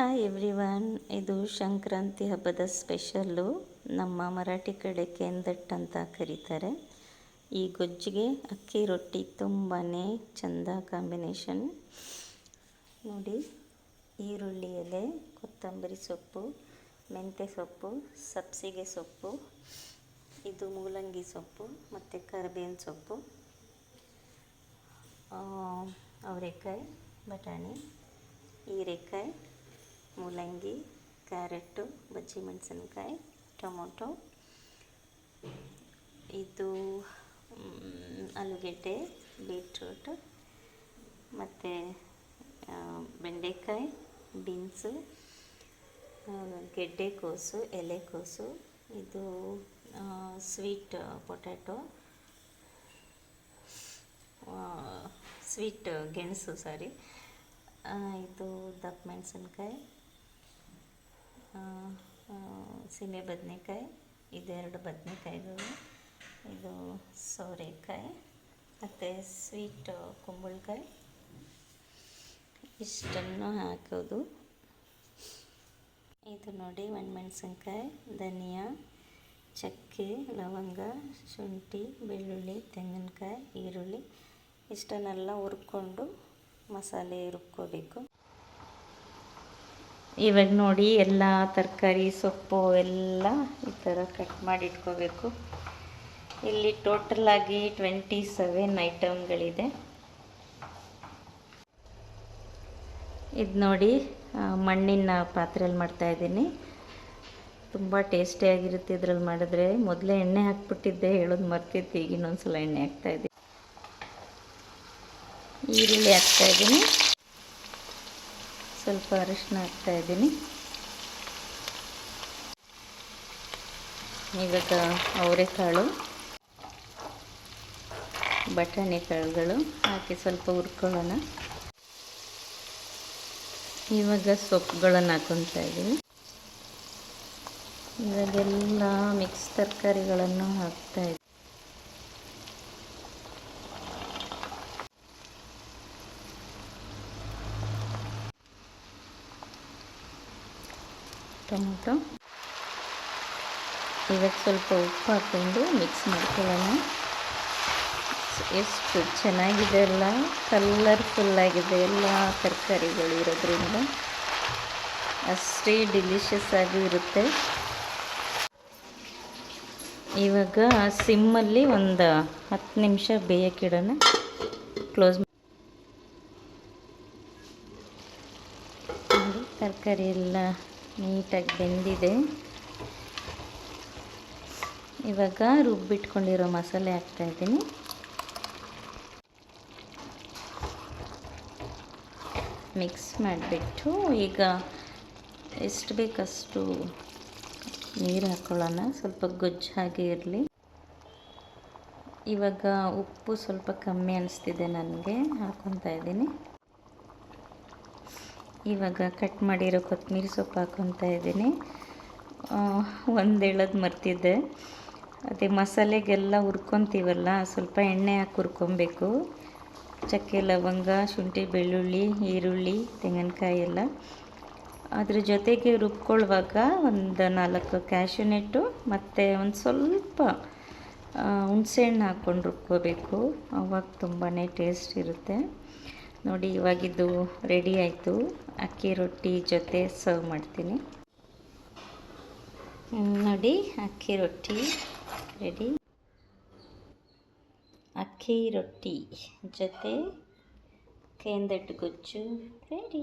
Hi everyone ಇದು ಸಂಕ್ರಾಂತಿ ಹಬ್ಬದ special ನಮ್ಮ ಮರಾಠಿ ಕಡೆ ಕೆಂದಟ್ ಅಂತ ಕರೀತಾರೆ. ಈ ಗೊಜ್ಜಿಗೆ ಅಕ್ಕಿ ರೊಟ್ಟಿ ತುಂಬಾ ಚಂದ ಕಾಂಬಿನೇಷನ್ ನೋಡಿ, ಈರುಳ್ಳಿ ಎಲೆ, ಕೊತ್ತಂಬರಿ ಸೊಪ್ಪು ಮೆಂತ್ಯ ಸೊಪ್ಪು, ಸಬ್ಸಿಗೆ ಸೊಪ್ಪು, ಇದು ಮೂಲಂಗಿ ಸೊಪ್ಪು ಮತ್ತು ಕರಿಬೇವಿನ ಸೊಪ್ಪು ಅವರೆಕಾಯಿ, ಬಟಾಣಿ, ಹೀರೆಕಾಯಿ ಮೂಲಂಗಿ ಕ್ಯಾರೆಟು, ಬಜ್ಜಿ ಮೆಣಸಿನ್ಕಾಯಿ, ಟೊಮೊಟೊ. ಇದು ಆಲೂಗೆಡ್ಡೆ, ಬೀಟ್ರೂಟ್ ಮತ್ತು ಬೆಂಡೆಕಾಯಿ, ಬೀನ್ಸು ಗೆಡ್ಡೆಕೋಸು, ಎಲೆಕೋಸು, ಇದು ಸ್ವೀಟ್ ಪೊಟ್ಯಾಟೊ ಸ್ವೀಟ್ ಗೆಣಸು, ಸಾರಿ. ಇದು ದಪ್ಪ ಮೆಣಸಿನ್ಕಾಯಿ. ಸೀಮೆ ಬದನೆಕಾಯಿ, ಇದೆರಡು ಬದನೆಕಾಯಿಗಳು. ಇದು ಸೋರೆಕಾಯಿ, ಮತ್ತು ಸ್ವೀಟ್ ಕುಂಬಳಕಾಯಿ. ಇಷ್ಟನ್ನು ಹಾಕೋದು. ಇದು ನೋಡಿ ಒಣಮೆಣಸಿನ್ಕಾಯಿ, ಧನಿಯಾ, ಚಕ್ಕೆ, ಲವಂಗ, ಶುಂಠಿ, ಬೆಳ್ಳುಳ್ಳಿ, ತೆಂಗಿನಕಾಯಿ, ಈರುಳ್ಳಿ. ಇಷ್ಟನ್ನೆಲ್ಲ ಹುರ್ಕೊಂಡು ಮಸಾಲೆ ರುಬ್ಕೋಬೇಕು. ಇವಾಗ ನೋಡಿ ಎಲ್ಲ ತರಕಾರಿ, ಸೊಪ್ಪು ಎಲ್ಲ ಈ ಥರ ಕಟ್ ಮಾಡಿ ಇಟ್ಕೋಬೇಕು. ಇಲ್ಲಿ ಟೋಟಲ್ ಆಗಿ ಟ್ವೆಂಟಿ ಸೆವೆನ್ ಐಟಮ್ಗಳಿದೆ ಇದು ನೋಡಿ ಮಣ್ಣಿನ ಪಾತ್ರೆಯಲ್ಲಿ ಮಾಡ್ತಾಯಿದ್ದೀನಿ ತುಂಬ ಟೇಸ್ಟಿಯಾಗಿರುತ್ತೆ ಇದ್ರಲ್ಲಿ ಮಾಡಿದ್ರೆ. ಮೊದಲೇ ಎಣ್ಣೆ ಹಾಕ್ಬಿಟ್ಟಿದ್ದೆ, ಹೇಳೋದು ಮರ್ತಿತ್ತು ಈಗ ಇನ್ನೊಂದು ಸಲ ಎಣ್ಣೆ ಹಾಕ್ತಾಯಿದ್ದೀನಿ ಈರುಳ್ಳಿ ಹಾಕ್ತಾಯಿದ್ದೀನಿ ಸ್ವಲ್ಪ ಅರಿಶಿನ ಹಾಕ್ತಾಯಿದ್ದೀನಿ ಇವಾಗ ಅವರೆಕಾಳು, ಬಟಾಣಿ ಕಾಳುಗಳು ಹಾಕಿ ಸ್ವಲ್ಪ ಹುರ್ಕೊಳ್ಳೋಣ. ಇವಾಗ ಸೊಪ್ಪುಗಳನ್ನು ಹಾಕೊತಾ ಇದ್ದೀವಿ ಇವಾಗೆಲ್ಲ ಮಿಕ್ಸ್ ತರಕಾರಿಗಳನ್ನು ಹಾಕ್ತಾ ಟೊಮೊಟೊ. ಇವಾಗ ಸ್ವಲ್ಪ ಉಪ್ಪು ಹಾಕ್ಕೊಂಡು ಮಿಕ್ಸ್ ಮಾಡ್ಕೊಳ್ಳೋಣ. ಎಷ್ಟು ಚೆನ್ನಾಗಿದೆ ಎಲ್ಲ ಕಲರ್ಫುಲ್ಲಾಗಿದೆ ಎಲ್ಲ ತರಕಾರಿಗಳು ಇರೋದ್ರಿಂದ. ಅಷ್ಟೇ ಡಿಲಿಷಿಯಸ್ ಆಗಿ ಇರುತ್ತೆ. ಇವಾಗ ಸಿಮ್ಮಲ್ಲಿ ಒಂದು ಹತ್ತು ನಿಮಿಷ ಬೇಯಕ್ಕಿಡೋಣ. ಕ್ಲೋಸ್ ತರಕಾರಿ ಎಲ್ಲ ನೀಟಾಗಿ ಬೆಂದಿದೆ. ಇವಾಗ ರುಬ್ಬಿಟ್ಕೊಂಡಿರೋ ಮಸಾಲೆ ಹಾಕ್ತಾಯಿದ್ದೀನಿ ಮಿಕ್ಸ್ ಮಾಡಿಬಿಟ್ಟು ಈಗ ಎಷ್ಟು ಬೇಕಷ್ಟು ನೀರು ಹಾಕ್ಕೊಳ್ಳೋಣ ಸ್ವಲ್ಪ ಗೊಜ್ಜು ಹಾಗೆ ಇರಲಿ. ಇವಾಗ ಉಪ್ಪು ಸ್ವಲ್ಪ ಕಮ್ಮಿ ಅನಿಸ್ತಿದೆ ನನಗೆ. ಹಾಕ್ಕೊತಾ ಇದ್ದೀನಿ. ಇವಾಗ ಕಟ್ ಮಾಡಿರೋ ಕೊತ್ತಂಬರಿ ಸೊಪ್ಪು ಹಾಕೊತ ಇದ್ದೀನಿ. ಒಂದು ಹೇಳೋದು ಮರ್ತಿದ್ದೆ. ಅದೇ ಮಸಾಲೆಗೆಲ್ಲ ಹುರ್ಕೊತೀವಲ್ಲ, ಸ್ವಲ್ಪ ಎಣ್ಣೆ ಹಾಕಿ ಹುರ್ಕೊಬೇಕು. ಚಕ್ಕೆ, ಲವಂಗ, ಶುಂಠಿ, ಬೆಳ್ಳುಳ್ಳಿ, ಈರುಳ್ಳಿ, ತೆಂಗಿನಕಾಯಿ ಎಲ್ಲ. ಅದ್ರ ಜೊತೆಗೆ ರುಬ್ಕೊಳ್ಳುವಾಗ ಒಂದು ನಾಲ್ಕು ಕ್ಯಾಶುನೆಟ್ಟು ಮತ್ತು ಒಂದು ಸ್ವಲ್ಪ ಹುಣಸೆಹಣ್ಣು ಹಾಕ್ಕೊಂಡು ರುಬ್ಕೋಬೇಕು. ಅವಾಗ ತುಂಬಾ ಟೇಸ್ಟ್ ಇರುತ್ತೆ. ನೋಡಿ, ಇವಾಗಿದ್ದು ರೆಡಿ ಆಯಿತು. ಅಕ್ಕಿ ರೊಟ್ಟಿ ಜೊತೆ ಸರ್ವ್ ಮಾಡ್ತೀನಿ. ನೋಡಿ, ಅಕ್ಕಿ ರೊಟ್ಟಿ ರೆಡಿ ಅಕ್ಕಿ ರೊಟ್ಟಿ ಜೊತೆ ಕೇಂದಟ್ಟು ಗೊಜ್ಜು ರೆಡಿ